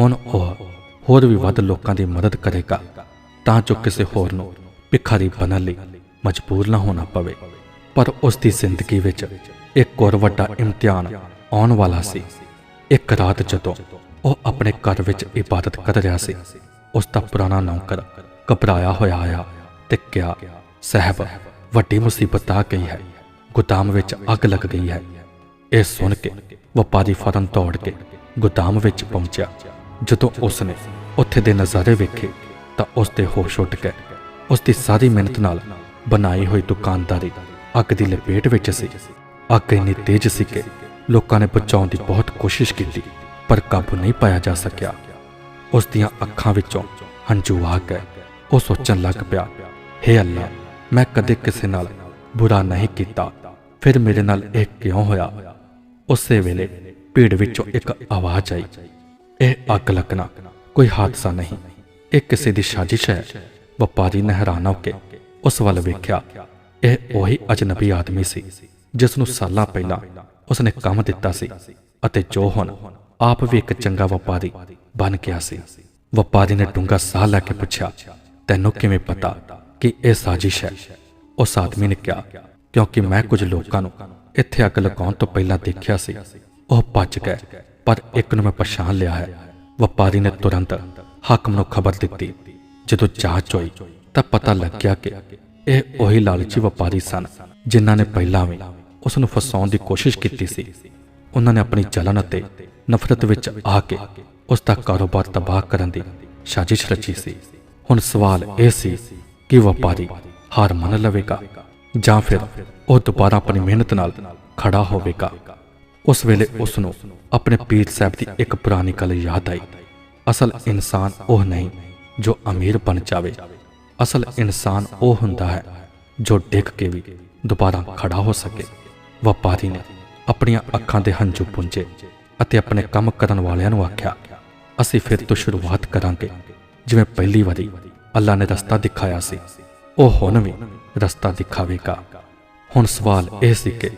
ਹੁਣ ਉਹ ਹੋਰ ਵੀ ਵੱਧ ਲੋਕਾਂ ਦੀ ਮਦਦ ਕਰੇਗਾ, ਤਾਂ ਜੋ ਕਿਸੇ ਹੋਰ ਨੂੰ ਭਿਖਾਰੀ ਬਣਨ ਲਈ ਮਜਬੂਰ ਨਾ ਹੋਣਾ ਪਵੇ। ਪਰ ਉਸ ਦੀ ਜ਼ਿੰਦਗੀ ਵਿੱਚ ਇੱਕ ਹੋਰ ਵੱਡਾ ਇਮਤਿਹਾਨ ਆਉਣ ਵਾਲਾ ਸੀ। ਇੱਕ ਰਾਤ ਜਦੋਂ ਉਹ ਆਪਣੇ ਘਰ ਵਿੱਚ ਇਬਾਦਤ ਕਰ ਰਿਹਾ ਸੀ। ਉਸ ਦਾ ਪੁਰਾਣਾ ਨੌਕਰ ਘਬਰਾਇਆ ਹੋਇਆ ਆਇਆ ਤੇ ਕਿਹਾ, ਸਹਿਬ, ਵੱਡੀ ਮੁਸੀਬਤ ਆ ਗਈ ਹੈ। ਗੁਦਾਮ ਵਿੱਚ ਅੱਗ ਲੱਗ ਗਈ ਹੈ। ਇਹ ਸੁਣ ਕੇ ਵਪਾਰੀ ਫੌਰਨ ਦੌੜ ਕੇ ਗੁਦਾਮ ਵਿੱਚ ਪਹੁੰਚਿਆ। ਜਦੋਂ ਉਸ ਨੇ ਉੱਥੇ ਦੇ ਨਜ਼ਾਰੇ ਵੇਖੇ ਤਾਂ ਉਸ ਦੇ ਹੋਸ਼ ਉੱਡ ਗਏ ਉਸ ਦੀ ਸਾਰੀ ਮਿਹਨਤ ਨਾਲ ਬਣਾਈ ਹੋਈ ਦੁਕਾਨਦਾਰੀ ਅੱਗ ਦੀ ਲਪੇਟ ਵਿੱਚ ਸੀ। ਅੱਗ ਇੰਨੀ ਤੇਜ਼ ਸੀ ਕਿ ਲੋਕਾਂ ਨੇ ਬਚਾਉਣ ਦੀ ਬਹੁਤ ਕੋਸ਼ਿਸ਼ ਕੀਤੀ। ਪਰ ਕਾਬੂ ਨਹੀਂ ਪਾਇਆ ਜਾ ਸਕਿਆ। ਉਸ ਦੀਆਂ ਅੱਖਾਂ ਵਿੱਚੋਂ ਹੰਝੂ ਆ ਗਏ। ਉਹ ਸੋਚਣ ਲੱਗ ਪਿਆ, ਹੇ ਅੱਲਾ, ਮੈਂ ਕਦੇ ਕਿਸੇ ਨਾਲ ਬੁਰਾ ਨਹੀਂ ਕੀਤਾ। ਫਿਰ ਮੇਰੇ ਨਾਲ ਇਹ ਕਿਉਂ ਹੋਇਆ? ਉਸੇ ਵੇਲੇ ਭੀੜ ਵਿੱਚੋਂ ਇੱਕ ਆਵਾਜ਼ ਆਈ। ਇਹ ਅੱਗ ਲੱਗਣਾ ਕੋਈ ਹਾਦਸਾ ਨਹੀਂ। ਇਹ ਕਿਸੇ ਦੀ ਸਾਜ਼ਿਸ਼ ਹੈ। ਵਪਾਰੀ ਨੇ ਹੈਰਾਨ ਹੋ ਕੇ ਉਸ ਵੱਲ ਵੇਖਿਆ। ਇਹ ਉਹੀ ਅਜਨਬੀ ਆਦਮੀ ਸੀ ਜਿਸ ਨੂੰ ਸਾਲਾਂ ਪਹਿਲਾਂ ਉਸਨੇ ਕੰਮ ਦਿੱਤਾ ਸੀ ਅਤੇ ਜੋ ਹੁਣ ਆਪ ਵੀ ਇੱਕ ਚੰਗਾ ਵਪਾਰੀ ਬਣ ਗਿਆ ਸੀ। ਵਪਾਰੀ ਨੇ ਡੂੰਘਾ ਸਾਹ ਲੈ ਕੇ ਪੁੱਛਿਆ, ਤੈਨੂੰ ਕਿਵੇਂ ਪਤਾ ਕਿ ਇਹ ਸਾਜ਼ਿਸ਼ ਹੈ? ਉਸ ਆਦਮੀ ਨੇ ਕਿਹਾ, ਕਿਉਂਕਿ ਮੈਂ ਕੁਝ ਲੋਕਾਂ ਨੂੰ ਇੱਥੇ ਅੱਗ ਲਗਾਉਣ ਤੋਂ ਪਹਿਲਾਂ ਦੇਖਿਆ ਸੀ। ਉਹ ਭੱਜ ਗਏ, ਪਰ ਇੱਕ ਨੂੰ ਮੈਂ ਪਛਾਣ ਲਿਆ ਹੈ। ਵਪਾਰੀ ਨੇ ਤੁਰੰਤ ਹਾਕਮ ਨੂੰ ਖਬਰ ਦਿੱਤੀ। ਜਦੋਂ ਜਾਂਚ ਹੋਈ, ਤਾਂ ਪਤਾ ਲੱਗਿਆ ਕਿ ਇਹ ਉਹੀ ਲਾਲਚੀ ਵਪਾਰੀ ਸਨ, ਜਿਨ੍ਹਾਂ ਨੇ ਪਹਿਲਾਂ ਵੀ ਉਸ ਨੂੰ ਫਸਾਉਣ ਦੀ ਕੋਸ਼ਿਸ਼ ਕੀਤੀ ਸੀ। ਉਹਨਾਂ ਨੇ ਆਪਣੀ ਜਲਨ ਅਤੇ ਨਫ਼ਰਤ ਵਿੱਚ ਆ ਕੇ ਉਸ ਦਾ ਕਾਰੋਬਾਰ ਤਬਾਹ ਕਰਨ ਦੀ ਸਾਜ਼ਿਸ਼ ਰਚੀ ਸੀ। ਹੁਣ ਸਵਾਲ ਇਹ ਸੀ ਕਿ ਵਪਾਰੀ ਹਾਰ ਮੰਨ ਲਵੇਗਾ ਜਾਂ ਫਿਰ ਉਹ ਦੁਬਾਰਾ ਆਪਣੀ ਮਿਹਨਤ ਨਾਲ ਖੜਾ ਹੋਵੇਗਾ। ਉਸ ਵੇਲੇ ਉਸ ਨੂੰ ਆਪਣੇ ਪੀਰ ਸਾਹਿਬ ਦੀ ਇੱਕ ਪੁਰਾਣੀ ਗੱਲ ਯਾਦ ਆਈ। ਅਸਲ ਇਨਸਾਨ ਉਹ ਨਹੀਂ ਜੋ ਅਮੀਰ ਬਣ ਜਾਵੇ। ਅਸਲ ਇਨਸਾਨ ਉਹ ਹੁੰਦਾ ਹੈ ਜੋ ਡਿੱਗ ਕੇ ਵੀ ਦੁਬਾਰਾ ਖੜਾ ਹੋ ਸਕੇ। ਵਪਾਰੀ ਨੇ ਆਪਣੀਆਂ ਅੱਖਾਂ ਦੇ ਹੰਝੂ ਪੁੰਝੇ ਅਤੇ ਆਪਣੇ ਕੰਮ ਕਰਨ ਵਾਲਿਆਂ ਨੂੰ ਆਖਿਆ, ਅਸੀਂ ਫਿਰ ਤੋਂ ਸ਼ੁਰੂਆਤ ਕਰਾਂਗੇ। ਜਿਵੇਂ ਪਹਿਲੀ ਵਾਰੀ ਅੱਲਾ ਨੇ ਰਸਤਾ ਦਿਖਾਇਆ ਸੀ, ਉਹ ਹੁਣ ਵੀ ਰਸਤਾ ਦਿਖਾਵੇਗਾ। ਹੁਣ ਸਵਾਲ ਇਹ ਸੀ ਕਿ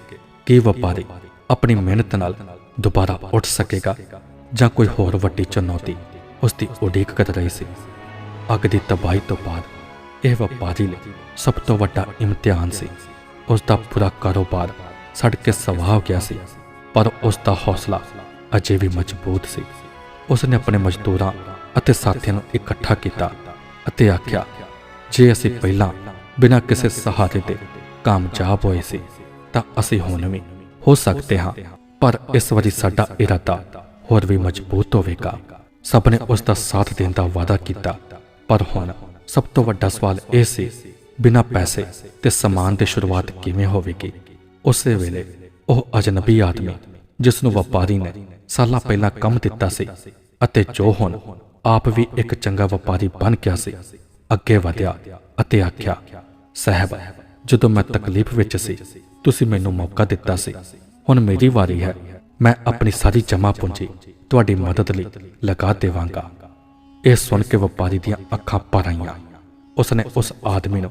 ਕੀ ਵਪਾਰੀ ਆਪਣੀ ਮਿਹਨਤ ਨਾਲ ਦੁਬਾਰਾ ਉੱਠ ਸਕੇਗਾ ਜਾਂ ਕੋਈ ਹੋਰ ਵੱਡੀ ਚੁਣੌਤੀ ਉਸ ਦੀ ਉਡੀਕ ਕਰ ਰਹੀ ਸੀ? ਅੱਗ ਦੀ ਤਬਾਹੀ ਤੋਂ ਬਾਅਦ ਇਹ ਵਪਾਰੀ ਲਈ ਸਭ ਤੋਂ ਵੱਡਾ ਇਮਤਿਹਾਨ ਸੀ। ਉਸ ਦਾ ਪੂਰਾ ਕਾਰੋਬਾਰ ਸੜ ਕੇ ਸਵਾਹ ਹੋ ਗਿਆ ਸੀ, ਪਰ ਉਸ ਦਾ ਹੌਸਲਾ ਅਜੇ ਵੀ ਮਜ਼ਬੂਤ ਸੀ। ਉਸ ਨੇ ਆਪਣੇ ਮਜ਼ਦੂਰਾਂ ਅਤੇ ਸਾਥੀਆਂ ਨੂੰ ਇਕੱਠਾ ਕੀਤਾ ਅਤੇ ਆਖਿਆ, ਜੇ ਅਸੀਂ ਪਹਿਲਾਂ ਬਿਨਾਂ ਕਿਸੇ ਸਹਾਰੇ ਦੇ ਕਾਮਯਾਬ ਹੋਏ ਸੀ, ਤਾਂ ਅਸੀਂ ਹੁਣ ਵੀ ਹੋ ਸਕਦੇ ਹਾਂ। ਪਰ ਇਸ ਵਾਰੀ ਸਾਡਾ ਇਰਾਦਾ ਹੋਰ ਵੀ ਮਜ਼ਬੂਤ ਹੋਵੇਗਾ। ਸਭ ਨੇ ਉਸ ਦਾ ਸਾਥ ਦੇਣ ਦਾ ਵਾਅਦਾ ਕੀਤਾ। ਪਰ ਹੁਣ ਸਭ ਤੋਂ ਵੱਡਾ ਸਵਾਲ ਇਹ ਸੀ, ਬਿਨਾਂ ਪੈਸੇ ਤੇ ਸਮਾਨ ਦੀ ਸ਼ੁਰੂਆਤ ਕਿਵੇਂ ਹੋਵੇਗੀ? ਉਸੇ ਵੇਲੇ ਉਹ ਅਜਨਬੀ ਆਦਮੀ ਜਿਸ ਨੂੰ ਵਪਾਰੀ ਨੇ ਸਾਲਾਂ ਪਹਿਲਾਂ ਕੰਮ ਦਿੱਤਾ ਸੀ ਅਤੇ ਜੋ ਹੁਣ ਆਪ ਵੀ ਇੱਕ ਚੰਗਾ ਵਪਾਰੀ ਬਣ ਗਿਆ ਸੀ, ਅੱਗੇ ਵਧਿਆ ਅਤੇ ਆਖਿਆ, ਸਹਿਬ, ਜਦੋਂ ਮੈਂ ਤਕਲੀਫ ਵਿੱਚ ਸੀ, ਤੁਸੀਂ ਮੈਨੂੰ ਮੌਕਾ ਦਿੱਤਾ ਸੀ। ਹੁਣ ਮੇਰੀ ਵਾਰੀ ਹੈ, ਮੈਂ ਆਪਣੀ ਸਾਰੀ ਜਮ੍ਹਾਂ ਪੂੰਜੀ ਤੁਹਾਡੀ ਮਦਦ ਲਈ ਲਗਾ ਦੇਵਾਂਗਾ। ਇਹ ਸੁਣ ਕੇ ਵਪਾਰੀ ਦੀਆਂ ਅੱਖਾਂ ਭਰ ਆਈਆਂ। ਉਸਨੇ ਉਸ ਆਦਮੀ ਨੂੰ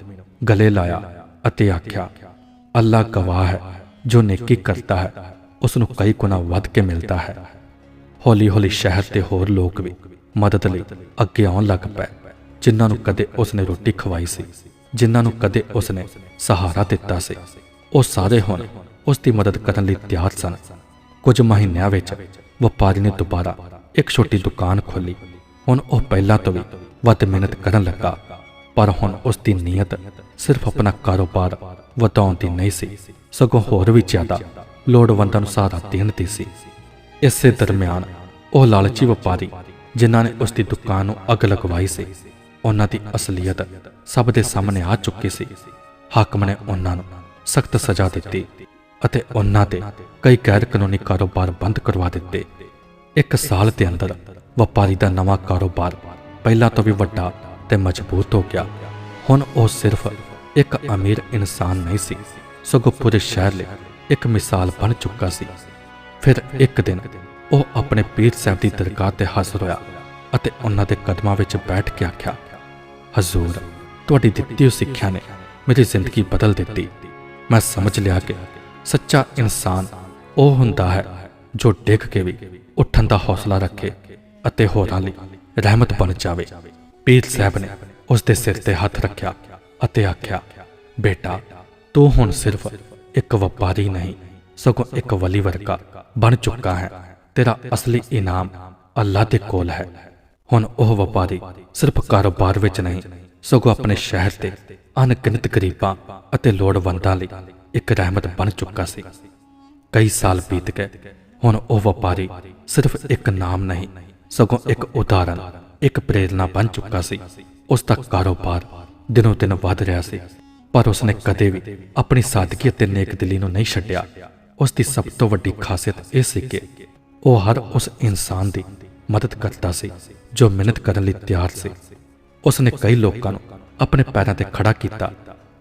ਗਲੇ ਲਾਇਆ ਅਤੇ ਆਖਿਆ, ਅੱਲਾ ਗਵਾਹ ਹੈ ਜੋ ਨੇਕੀ ਕਰਦਾ ਹੈ ਉਸ ਨੂੰ ਕਈ ਗੁਣਾ ਵੱਧ ਕੇ ਮਿਲਦਾ ਹੈ। ਹੌਲੀ ਹੌਲੀ ਸ਼ਹਿਰ ਦੇ ਹੋਰ ਲੋਕ ਵੀ ਮਦਦ ਲਈ ਅੱਗੇ ਆਉਣ ਲੱਗ ਪਏ, ਜਿਨ੍ਹਾਂ ਨੂੰ ਕਦੇ ਉਸਨੇ ਰੋਟੀ ਖਵਾਈ ਸੀ, ਜਿਨ੍ਹਾਂ ਨੂੰ ਕਦੇ ਉਸਨੇ ਸਹਾਰਾ ਦਿੱਤਾ ਸੀ। ਉਹ ਸਾਰੇ ਹੁਣ ਉਸ ਦੀ ਮਦਦ ਕਰਨ ਲਈ ਤਿਆਰ ਸਨ। ਕੁਝ ਮਹੀਨਿਆਂ ਵਿੱਚ ਵਪਾਰੀ ਨੇ ਦੁਬਾਰਾ ਇੱਕ ਛੋਟੀ ਦੁਕਾਨ ਖੋਲੀ ਹੁਣ ਉਹ ਪਹਿਲਾਂ ਤੋਂ ਵੀ ਵੱਧ ਮਿਹਨਤ ਕਰਨ ਲੱਗਾ, ਪਰ ਹੁਣ ਉਸ ਦੀ ਨੀਅਤ ਸਿਰਫ ਆਪਣਾ ਕਾਰੋਬਾਰ ਵਧਾਉਣ ਦੀ ਨਹੀਂ ਸੀ, ਸਗੋਂ ਹੋਰ ਵੀ ਜ਼ਿਆਦਾ ਲੋੜਵੰਦਾਂ ਨੂੰ ਸਹਾਰਾ ਦੇਣ ਦੀ ਸੀ। ਇਸੇ ਦਰਮਿਆਨ ਉਹ ਲਾਲਚੀ ਵਪਾਰੀ, ਜਿਨ੍ਹਾਂ ਨੇ ਉਸ ਦੀ ਦੁਕਾਨ ਨੂੰ ਅੱਗ ਲਗਵਾਈ ਸੀ, ਉਹਨਾਂ ਦੀ ਅਸਲੀਅਤ ਸਭ ਦੇ ਸਾਹਮਣੇ ਆ ਚੁੱਕੀ ਸੀ। ਹਾਕਮ ਨੇ ਉਹਨਾਂ ਨੂੰ ਸਖਤ ਸਜ਼ਾ ਦਿੱਤੀ ਅਤੇ ਉਹਨਾਂ ਤੇ ਕਈ ਗੈਰ ਕਾਨੂੰਨੀ ਕਾਰੋਬਾਰ ਬੰਦ ਕਰਵਾ ਦਿੱਤੇ। ਇੱਕ ਸਾਲ ਦੇ ਅੰਦਰ ਵਪਾਰੀ ਦਾ ਨਵਾਂ ਕਾਰੋਬਾਰ ਪਹਿਲਾਂ ਤੋਂ ਵੀ ਵੱਡਾ ਤੇ ਮਜ਼ਬੂਤ ਹੋ ਗਿਆ। ਹੁਣ ਉਹ ਸਿਰਫ ਇੱਕ ਅਮੀਰ ਇਨਸਾਨ ਨਹੀਂ ਸੀ, ਸਗੋਂ ਪੂਰੇ ਸ਼ਹਿਰ ਲਈ ਇੱਕ ਮਿਸਾਲ ਬਣ ਚੁੱਕਾ ਸੀ। ਫਿਰ ਇੱਕ ਦਿਨ ਉਹ ਆਪਣੇ ਪੀਰ ਸਾਹਿਬ ਦੀ ਦਰਗਾਹ ਤੇ ਹਾਜ਼ਰ ਹੋਇਆ ਅਤੇ ਉਹਨਾਂ ਦੇ ਕਦਮਾਂ ਵਿੱਚ ਬੈਠ ਕੇ ਆਖਿਆ, ਹਜ਼ੂਰ, ਤੁਹਾਡੀ ਦਿੱਤੀ ਹੋਈ ਸਿੱਖਿਆ ਨੇ ਮੇਰੀ ਜ਼ਿੰਦਗੀ ਬਦਲ ਦਿੱਤੀ। ਮੈਂ ਸਮਝ ਲਿਆ ਕਿ ਸੱਚਾ ਇਨਸਾਨ ਉਹ ਹੁੰਦਾ ਹੈ ਜੋ ਡਿੱਗ ਕੇ ਵੀ ਉੱਠਣ ਦਾ ਹੌਸਲਾ ਰੱਖੇ ਅਤੇ ਹੋਰਾਂ ਲਈ ਰਹਿਮਤ ਬਣ ਜਾਵੇ। ਪੀਰ ਸਾਹਿਬ ਨੇ ਉਸ ਦੇ ਸਿਰ ਤੇ ਹੱਥ ਰੱਖਿਆ ਅਤੇ ਆਖਿਆ, ਬੇਟਾ, ਤੂੰ ਹੁਣ ਸਿਰਫ ਇੱਕ ਵਪਾਰੀ ਨਹੀਂ, ਸਗੋਂ ਇੱਕ ਵਲੀ ਵਰਗਾ ਬਣ ਚੁੱਕਾ ਹੈ। ਤੇਰਾ ਅਸਲੀ ਇਨਾਮ ਅੱਲਾ ਦੇ ਕੋਲ ਹੈ। ਹੁਣ ਉਹ ਵਪਾਰੀ ਸਿਰਫ ਕਾਰੋਬਾਰ ਵਿੱਚ ਨਹੀਂ, ਸਗੋਂ ਆਪਣੇ ਸ਼ਹਿਰ ਦੇ ਅਣਗਿਣਤ ਗਰੀਬਾਂ ਅਤੇ ਲੋੜਵੰਦਾਂ ਲਈ ਇੱਕ ਰਹਿਮਤ ਬਣ ਚੁੱਕਾ ਸੀ। ਕਈ ਸਾਲ ਬੀਤ ਗਏ, ਹੁਣ ਉਹ ਵਪਾਰੀ ਸਿਰਫ ਇੱਕ ਨਾਮ ਨਹੀਂ, ਸਗੋਂ ਇੱਕ ਉਦਾਹਰਨ, ਇੱਕ ਪ੍ਰੇਰਣਾ ਬਣ ਚੁੱਕਾ ਸੀ। ਉਸ ਦਾ ਕਾਰੋਬਾਰ ਦਿਨੋਂ ਦਿਨ ਵਧ ਰਿਹਾ ਸੀ। ਪਰ ਉਸਨੇ ਕਦੇ ਵੀ ਆਪਣੀ ਸਾਦਗੀ ਅਤੇ ਨੇਕਦਿਲੀ ਨੂੰ ਨਹੀਂ ਛੱਡਿਆ। ਉਸ ਦੀ ਸਭ ਤੋਂ ਵੱਡੀ ਖਾਸੀਅਤ ਇਹ ਸੀ ਕਿ ਉਹ ਹਰ ਉਸ ਇਨਸਾਨ ਦੀ ਮਦਦ ਕਰਦਾ ਸੀ, ਜੋ ਮਿਹਨਤ ਕਰਨ ਲਈ ਤਿਆਰ ਸੀ। ਉਸਨੇ ਕਈ ਲੋਕਾਂ ਨੂੰ ਆਪਣੇ ਪੈਰਾਂ ਤੇ ਖੜਾ ਕੀਤਾ,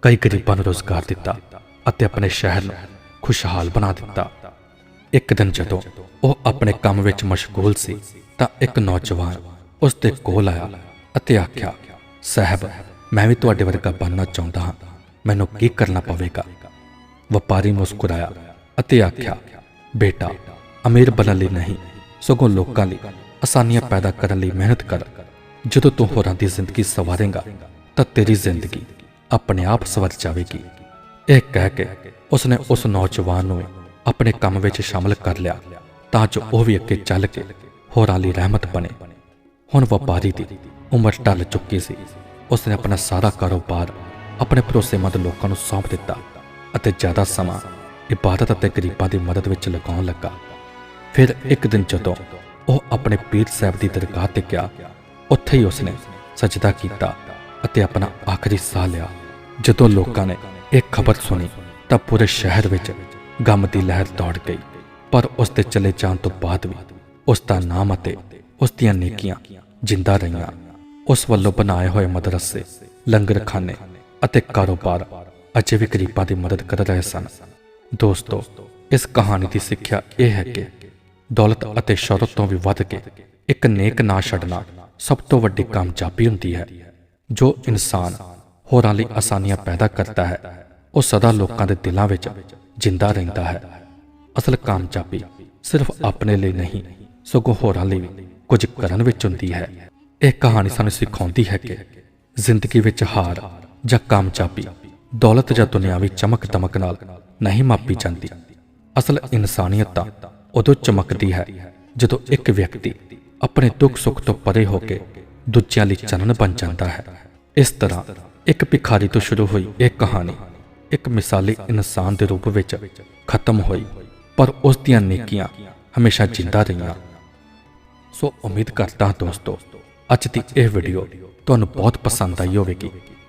ਕਈ ਗਰੀਬਾਂ ਨੂੰ ਰੋਜ਼ਗਾਰ ਦਿੱਤਾ ਅਤੇ ਆਪਣੇ ਸ਼ਹਿਰ ਨੂੰ ਖੁਸ਼ਹਾਲ ਬਣਾ ਦਿੱਤਾ। ਇੱਕ ਦਿਨ ਜਦੋਂ ਉਹ ਆਪਣੇ ਕੰਮ ਵਿੱਚ ਮਸ਼ਗੂਲ ਸੀ, ਤਾਂ ਇੱਕ ਨੌਜਵਾਨ ਉਸ ਦੇ ਕੋਲ ਆਇਆ ਅਤੇ ਆਖਿਆ, ਸਾਹਿਬ, ਮੈਂ ਵੀ ਤੁਹਾਡੇ ਵਰਗਾ ਬਣਨਾ ਚਾਹੁੰਦਾ ਹਾਂ। ਮੈਨੂੰ ਕੀ ਕਰਨਾ ਪਵੇਗਾ? ਵਪਾਰੀ ਮੁਸਕਰਾਇਆ ਅਤੇ ਆਖਿਆ, ਬੇਟਾ, ਅਮੀਰ ਬਣਨ ਲਈ ਨਹੀਂ, ਸਗੋਂ ਲੋਕਾਂ ਲਈ ਆਸਾਨੀਆਂ ਪੈਦਾ ਕਰਨ ਲਈ ਮਿਹਨਤ ਕਰ। ਜਦੋਂ ਤੂੰ ਹੋਰਾਂ ਦੀ ਜ਼ਿੰਦਗੀ ਸਵਾਰੇਂਗਾ, ਤਾਂ ਤੇਰੀ ਜ਼ਿੰਦਗੀ ਆਪਣੇ ਆਪ ਸਵਰ ਜਾਵੇਗੀ। ਇਹ ਕਹਿ ਕੇ ਉਸਨੇ ਉਸ ਨੌਜਵਾਨ ਨੂੰ ਆਪਣੇ ਕੰਮ ਵਿੱਚ ਸ਼ਾਮਲ ਕਰ ਲਿਆ, ਤਾਂ ਜੋ ਉਹ ਵੀ ਅੱਗੇ ਚੱਲ ਕੇ ਹੋਰਾਂ ਲਈ ਰਹਿਮਤ ਬਣੇ। ਹੁਣ ਵਪਾਰੀ ਦੀ ਉਮਰ ਢਲ ਚੁੱਕੀ ਸੀ। ਉਸਨੇ ਆਪਣਾ ਸਾਰਾ ਕਾਰੋਬਾਰ ਆਪਣੇ ਭਰੋਸੇਮੰਦ ਲੋਕਾਂ ਨੂੰ ਸੌਂਪ ਦਿੱਤਾ ਅਤੇ ਜ਼ਿਆਦਾ ਸਮਾਂ ਇਬਾਦਤ ਅਤੇ ਗਰੀਬਾਂ ਦੀ ਮਦਦ ਵਿੱਚ ਲਗਾਉਣ ਲੱਗਾ। ਫਿਰ ਇੱਕ ਦਿਨ ਜਦੋਂ ਉਹ ਆਪਣੇ ਪੀਰ ਸਾਹਿਬ ਦੀ ਦਰਗਾਹ ਤੇ ਗਿਆ, ਉੱਥੇ ਹੀ ਉਸਨੇ ਸਜਦਾ ਕੀਤਾ ਅਤੇ ਆਪਣਾ ਆਖਰੀ ਸਾਹ ਲਿਆ। ਜਦੋਂ ਲੋਕਾਂ ਨੇ ਇਹ ਖਬਰ ਸੁਣੀ ਤਾਂ ਪੂਰੇ ਸ਼ਹਿਰ ਵਿੱਚ ਗਮ ਦੀ ਲਹਿਰ ਦੌੜ ਗਈ, ਪਰ ਉਸ ਦੇ ਚਲੇ ਜਾਣ ਤੋਂ ਬਾਅਦ ਵੀ ਉਸ ਦਾ ਨਾਮ ਅਤੇ ਉਸ ਦੀਆਂ ਨੇਕੀਆਂ ਜਿੰਦਾ ਰਹੀਆਂ। ਉਸ ਵੱਲੋਂ ਬਣਾਏ ਹੋਏ ਮਦਰਸੇ, ਲੰਗਰਖਾਨੇ ਅਤੇ ਕਾਰੋਬਾਰ ਅਜੇ ਵੀ ਗਰੀਬਾਂ ਦੀ ਮਦਦ ਕਰ ਰਹੇ ਸਨ। ਦੋਸਤੋ, ਇਸ ਕਹਾਣੀ ਦੀ ਸਿੱਖਿਆ ਇਹ ਹੈ ਕਿ ਦੌਲਤ ਅਤੇ ਸ਼ੌਹਰਤ ਤੋਂ ਵੀ ਵੱਧ ਕੇ ਇੱਕ ਨੇਕ ਨਾ ਛੱਡਣਾ ਸਭ ਤੋਂ ਵੱਡੀ ਕਾਮਯਾਬੀ ਹੁੰਦੀ ਹੈ। ਜੋ ਇਨਸਾਨ ਹੋਰਾਂ ਲਈ ਆਸਾਨੀਆਂ ਪੈਦਾ ਕਰਦਾ ਹੈ, ਉਹ ਸਦਾ ਲੋਕਾਂ ਦੇ ਦਿਲਾਂ ਵਿੱਚ ਜਿੰਦਾ ਰਹਿੰਦਾ ਹੈ। ਅਸਲ ਕਾਮਯਾਬੀ ਸਿਰਫ ਆਪਣੇ ਲਈ ਨਹੀਂ, ਸਗੋਂ ਹੋਰਾਂ ਲਈ ਵੀ ਕੁਝ ਕਰਨ ਵਿੱਚ ਹੁੰਦੀ ਹੈ। ਇਹ ਕਹਾਣੀ ਸਾਨੂੰ ਸਿਖਾਉਂਦੀ ਹੈ ਕਿ ਜ਼ਿੰਦਗੀ ਵਿੱਚ ਹਾਰ ਜਾਂ ਕਾਮਯਾਬੀ ਦੌਲਤ ਜਾਂ ਦੁਨਿਆਵੀ ਚਮਕ ਦਮਕ ਨਾਲ ਨਹੀਂ ਮਾਪੀ ਜਾਂਦੀ। ਅਸਲ ਇਨਸਾਨੀਅਤ ਤਾਂ ਉਦੋਂ ਚਮਕਦੀ ਹੈ ਜਦੋਂ ਇੱਕ ਵਿਅਕਤੀ ਆਪਣੇ ਦੁੱਖ ਸੁੱਖ ਤੋਂ ਪਰੇ ਹੋ ਕੇ ਦੂਜਿਆਂ ਲਈ ਚੰਨ ਬਣ ਜਾਂਦਾ ਹੈ। ਇਸ ਤਰ੍ਹਾਂ ਇੱਕ ਭਿਖਾਰੀ ਤੋਂ ਸ਼ੁਰੂ ਹੋਈ ਇਹ ਕਹਾਣੀ ਇੱਕ ਮਿਸਾਲੀ ਇਨਸਾਨ ਦੇ ਰੂਪ ਵਿੱਚ ਖਤਮ ਹੋਈ, ਪਰ ਉਸ ਦੀਆਂ ਨੇਕੀਆਂ ਹਮੇਸ਼ਾ ਜਿੰਦਾ ਰਹੀਆਂ। ਸੋ ਉਮੀਦ ਕਰਦਾ ਹਾਂ ਦੋਸਤੋ, ਅੱਜ ਦੀ ਇਹ ਵੀਡੀਓ ਤੁਹਾਨੂੰ ਬਹੁਤ ਪਸੰਦ ਆਈ ਹੋਵੇਗੀ।